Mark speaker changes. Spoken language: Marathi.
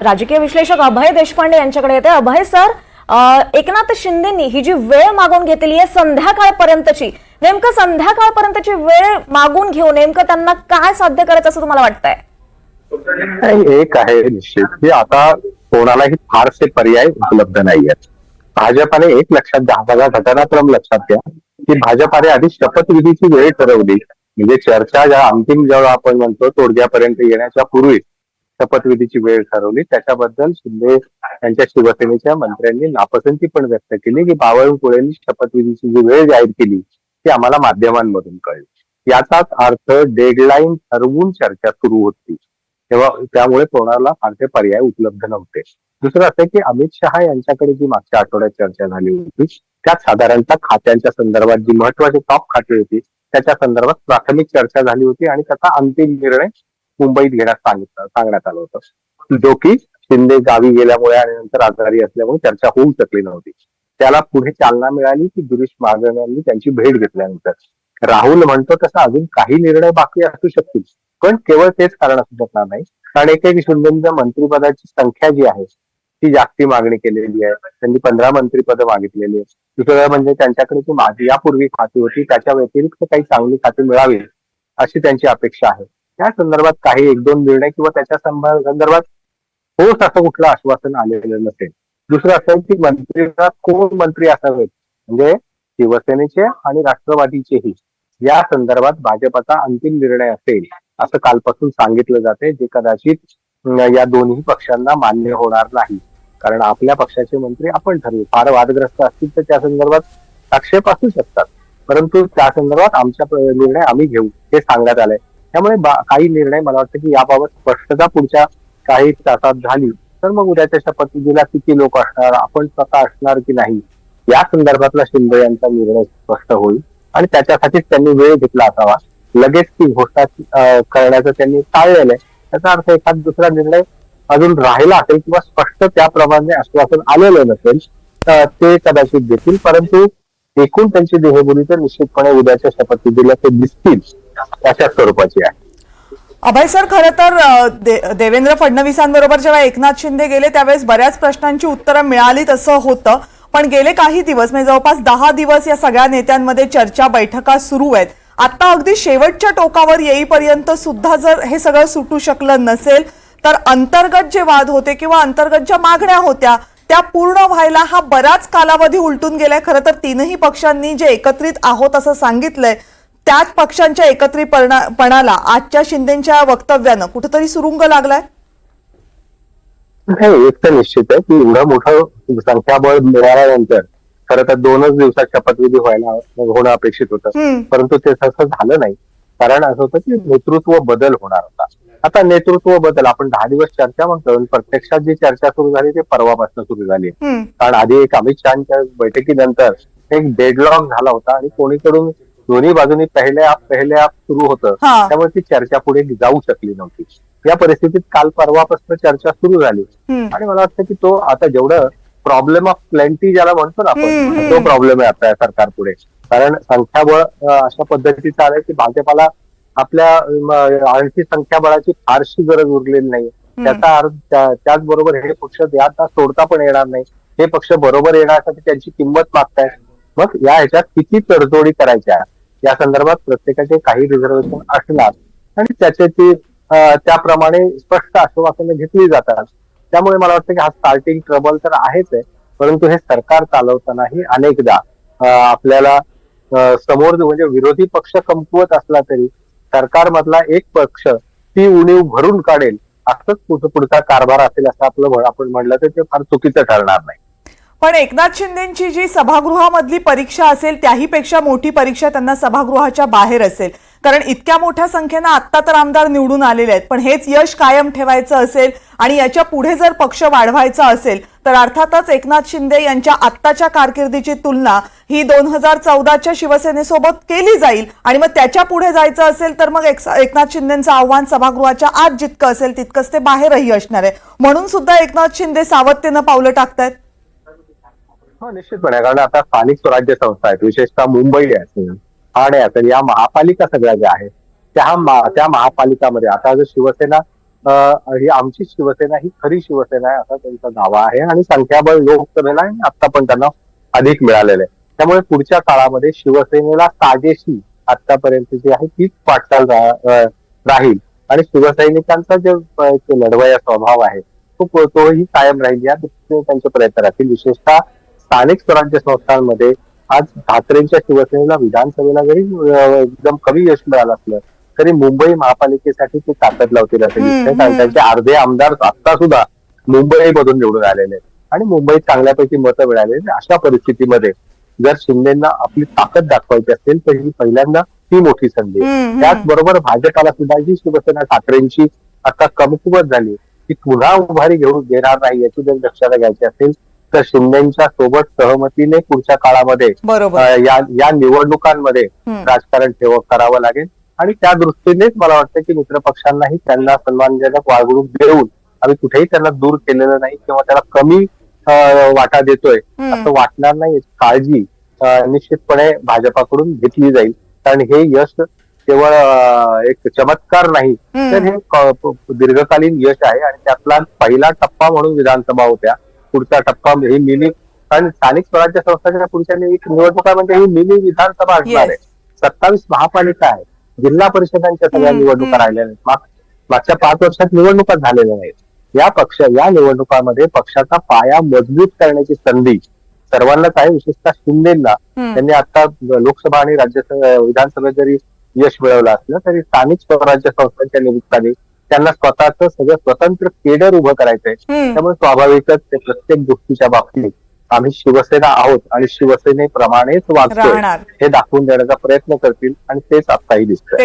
Speaker 1: राजकीय विश्लेषक अभय देशपांडे यांच्याकडे येते. अभय सर एकनाथ शिंदेनी ही जी वेळ मागून घेतली आहे संध्याकाळपर्यंतची नेमकं संध्याकाळपर्यंतची वेळ मागून घेऊन नेमकं त्यांना काय साध्य करायचं असं तुम्हाला वाटतंय?
Speaker 2: एक आहे निश्चित की आता कोणालाही फारसे पर्याय उपलब्ध नाही आहेत भाजपाने एक लक्षात घ्या बघा घटनाक्रम लक्षात घ्या की भाजपाने आधी शपथविधीची वेळ ठरवली. म्हणजे चर्चा ज्या अंतिम जेव्हा आपण म्हणतो तोडग्यापर्यंत येण्याच्या पूर्वी शपथविधीची वेळ ठरवली. त्याच्याबद्दल शिंदे यांच्या शिवसेनेच्या मंत्र्यांनी नापसंती पण व्यक्त केली की बावनकुळेंनी शपथविधीची जी वेळ जाहीर केली ती आम्हाला माध्यमांमधून कळली. याचाच अर्थ डेडलाईन ठरवून चर्चा सुरू होती. तेव्हा त्यामुळे कोणाला फारसे पर्याय उपलब्ध नव्हते. दुसरं असं की अमित शहा यांच्याकडे जी मागच्या आठवड्यात चर्चा झाली होती त्यात साधारणतः खात्यांच्या संदर्भात जी महत्वाची टॉप खाती होती त्याच्या संदर्भात प्राथमिक चर्चा झाली होती आणि त्याचा अंतिम निर्णय मुंबईत घेण्यास सांगितलं सांगण्यात आलं होतं. जो की शिंदे गावी गेल्यामुळे आणि नंतर आजारी असल्यामुळे चर्चा होऊ शकली नव्हती. त्याला पुढे चालना मिळाली की गिरीश महाजन यांनी त्यांची भेट घेतल्यानंतर. राहुल म्हणतो तसा अजून काही निर्णय बाकी असू शकतील पण केवळ तेच कारण असू शकणार नाही. कारण एक एक शिंदेच्या मंत्रिपदाची संख्या जी आहे ती जास्ती मागणी केलेली आहे. त्यांनी पंधरा मंत्रिपद मागितलेली आहे दुसरं म्हणजे त्यांच्याकडे जी माझी यापूर्वी खाती होती त्याच्या व्यतिरिक्त काही चांगली खाती मिळावी अशी त्यांची अपेक्षा आहे. त्या संदर्भात काही एक दोन निर्णय किंवा त्याच्या संदर्भात ठोस असं कुठलं आश्वासन आलेलं नसेल. दुसरं असं की मंत्रिपदात कोण मंत्री असावेत? म्हणजे शिवसेनेचे आणि राष्ट्रवादीचेही. या संदर्भात भाजपचा अंतिम निर्णय असेल असं कालपासून सांगितलं जाते जे कदाचित या दोन्ही पक्षांना मान्य होणार नाही. कारण आपल्या पक्षाचे मंत्री आपण ठरवू. फार वादग्रस्त असतील तर त्या संदर्भात आक्षेप असू शकतात. परंतु त्या संदर्भात आमचा निर्णय आम्ही घेऊ हे सांगण्यात आलंय. त्यामुळे बा- काही निर्णय मला वाटतं की याबाबत स्पष्टता पुढच्या काही तासात झाली. तर मग उद्याच्या शपथविधीला किती लोक असणार आपण स्वतः असणार की नाही या संदर्भातला शिंदे यांचा निर्णय स्पष्ट होईल. आणि त्याच्यासाठीच त्यांनी वेळ घेतला असावा. लगेच ती घोषणा करण्याचं त्यांनी टाळलेलं आहे. त्याचा अर्थ एखाद दुसरा निर्णय अजून राहिला असेल किंवा स्पष्ट त्याप्रमाणे आश्वासन आलेलं नसेल तर ते कदाचित देतील. परंतु एकूण त्यांची देहबोली तर निश्चितपणे उद्याच्या शपथविधीला ते दिसतील. अशा स्वरूपाची आहे.
Speaker 3: अभय सर खरं तर दे- देवेंद्र फडणवीसांबरोबर जेव्हा एकनाथ शिंदे गेले त्यावेळेस बऱ्याच प्रश्नांची उत्तरं मिळालीत असं होतं. पण गेले काही दिवस म्हणजे जवळपास दहा दिवस या सगळ्या नेत्यांमध्ये चर्चा बैठका सुरू आहेत. आता अगदी शेवटच्या टोकावर येईपर्यंत सुद्धा जर हे सगळं सुटू शकलं नसेल तर अंतर्गत जे वाद होते किंवा अंतर्गत ज्या मागण्या होत्या त्या पूर्ण व्हायला हा बराच कालावधी उलटून गेलाय. खरं तर तीनही पक्षांनी जे एकत्रित आहोत असं सांगितलंय त्याच पक्षांच्या एकत्रितपणाला आजच्या शिंदेच्या वक्तव्यानं कुठेतरी सुरुंग लागलाय?
Speaker 2: नाही एक तर निश्चित आहे की एवढं मोठं संख्याबळ मिळाल्यानंतर खरं तर दोनच दिवसात शपथविधी व्हायला होणं अपेक्षित होतं. परंतु ते तसं झालं नाही. कारण असं होतं की नेतृत्व बदल होणार होता. आता नेतृत्व बदल आपण दहा दिवस चर्चा म्हणतो प्रत्यक्षात जी चर्चा सुरू झाली ती परवापासून सुरू झाली. कारण आधी एक अमित शहाच्या बैठकीनंतर एक डेडलॉक झाला होता आणि कोणीकडून दोन्ही बाजूनी पहिले आप पहिले आप सुरू होतं.
Speaker 3: हा.
Speaker 2: त्यामुळे ती चर्चा पुढे जाऊ शकली नव्हती. या परिस्थितीत काल परवापासून चर्चा सुरू झाली.
Speaker 3: हम्म.
Speaker 2: आणि मला वाटतं की तो आता जेवढं प्रॉब्लेम ऑफ प्लेंटी ज्याला म्हणतो ना
Speaker 3: हम्म,
Speaker 2: आपण. तो प्रॉब्लेम आहे आता या सरकार पुढे. कारण संख्याबळ अं, अशा पद्धतीचं आलंय की भाजपाला आपल्या आणखी संख्याबळाची फारशी गरज उरलेली नाही. त्याचा अर्थ त्या- त्याचबरोबर हे पक्ष आता सोडता पण येणार नाही. हे पक्ष बरोबर येण्यासाठी त्यांची किंमत मागतायत. मग या ह्याच्यात किती तडजोडी करायच्या या संदर्भात प्रत्येकाचे काही रिझर्वेशन असणार. आणि त्याचे ती त्याप्रमाणे स्पष्ट आश्वासनं घेतली जातात. त्यामुळे मला वाटतं की हा स्टार्टिंग ट्रबल तर आहेच आहे परंतु हे सरकार चालवतानाही अनेकदा आपल्याला समोर म्हणजे विरोधी पक्ष कमकुवत असला तरी सरकारमधला एक पक्ष ती उणीव भरून काढेल असंच पुढचा कारभार असेल असं आपलं आपण म्हणलं तर ते फार चुकीचं ठरणार नाही.
Speaker 3: पण एकनाथ शिंदेची जी सभागृहामधली परीक्षा असेल त्याहीपेक्षा मोठी परीक्षा त्यांना सभागृहाच्या बाहेर असेल. कारण इतक्या मोठ्या संख्येनं आत्ता तर आमदार निवडून आलेले आहेत. पण हेच यश कायम ठेवायचं असेल आणि याच्यापुढे जर पक्ष वाढवायचा असेल तर अर्थातच एकनाथ शिंदे यांच्या आत्ताच्या कारकिर्दीची तुलना ही दोन हजार चौदाच्या शिवसेनेसोबत केली जाईल. आणि मग त्याच्या पुढे जायचं असेल तर मग एक- एकनाथ शिंदेचं आव्हान सभागृहाच्या आत जितकं असेल तितकंच ते बाहेरही असणार आहे. म्हणून सुद्धा एकनाथ शिंदे सावधतेनं पावलं टाकतायत.
Speaker 2: हो निश्चितपणे. कारण आता स्थानिक स्वराज्य संस्था आहेत विशेषतः मुंबई असेल ठाणे असेल या महापालिका सगळ्या ज्या आहेत त्या त्या महापालिकामध्ये. आता जर शिवसेना ही आमची शिवसेना ही खरी शिवसेना आहे असा त्यांचा दावा आहे आणि संख्याबळ लोकसभेला आणि आता पण त्यांना अधिक मिळालेलं आहे. त्यामुळे पुढच्या काळामध्ये शिवसेनेला साजेशी आतापर्यंत जी आहे तीच वाटचाल राहील. आणि शिवसैनिकांचा जे अं, लढवया स्वभाव आहे तो तोही कायम राहील या दृष्टीने त्यांचे प्रयत्न राहतील. विशेषतः स्थानिक स्वराज्य संस्थांमध्ये आज ठाकरेंच्या शिवसेनेला विधानसभेला जरी एकदम कमी यश मिळालं असलं तरी मुंबई महापालिकेसाठी ते ताकद लावतील असं दिसतंय कारण. त्यांचे अर्धे आमदार आता सुद्धा मुंबईमधून निवडून आलेले आणि मुंबईत चांगल्यापैकी मतं आहेत. अशा परिस्थितीमध्ये जर शिंदेना आपली ताकद दाखवायची असेल तर ही पहिल्यांदा ही मोठी संधी. त्याचबरोबर भाजपाला सुद्धा जी शिवसेना ठाकरेंची आता कमकुवत झाली ती पुन्हा उभारी घेऊन घेणार नाही याची जर दक्षता घ्यायची असेल तर शिंदेच्या सोबत सहमतीने पुढच्या काळामध्ये या या निवडणुकांमध्ये. राजकारण ठेव करावं लागेल आणि त्या दृष्टीनेच मला वाटतं की मित्र पक्षांनाही त्यांना सन्मानजनक वागणूक देऊन आम्ही कुठेही त्यांना दूर केलेलं नाही किंवा त्याला कमी वाटा देतोय. असं वाटणार नाही काळजी निश्चितपणे भाजपाकडून घेतली जाईल कारण हे यश केवळ एक चमत्कार नाही. तर हे दीर्घकालीन यश आहे आणि त्यातला पहिला टप्पा म्हणून विधानसभा होत्या पुढचा टप्पा ही मिनी कारण स्थानिक स्वराज्य संस्थांच्या पुढच्या निव- निवडणुका म्हणजे ही मिनी विधानसभा असणार आहे. सत्तावीस महापालिका आहे जिल्हा परिषदांच्या सगळ्या निवडणुका. राहिल्या नाहीत माग- मागच्या पाच वर्षात निवडणुका झालेल्या नाहीत या पक्ष या निवडणुकांमध्ये पक्षाचा पाया मजबूत करण्याची संधी सर्वांनाच आहे विशेषतः शिंदेना. त्यांनी आता लोकसभा आणि राज्यसभा विधानसभेत जरी यश मिळवलं असलं तरी स्थानिक स्वराज्य संस्थांच्या निमित्ताने त्यांना स्वतःचं सगळं स्वतंत्र केडर उभं करायचंय. त्यामुळे स्वाभाविकच ते प्रत्येक गोष्टीच्या बाबतीत आम्ही शिवसेना आहोत आणि शिवसेनेप्रमाणेच वागतोय हे दाखवून देण्याचा प्रयत्न करतील आणि तेच आताही दिसतंय.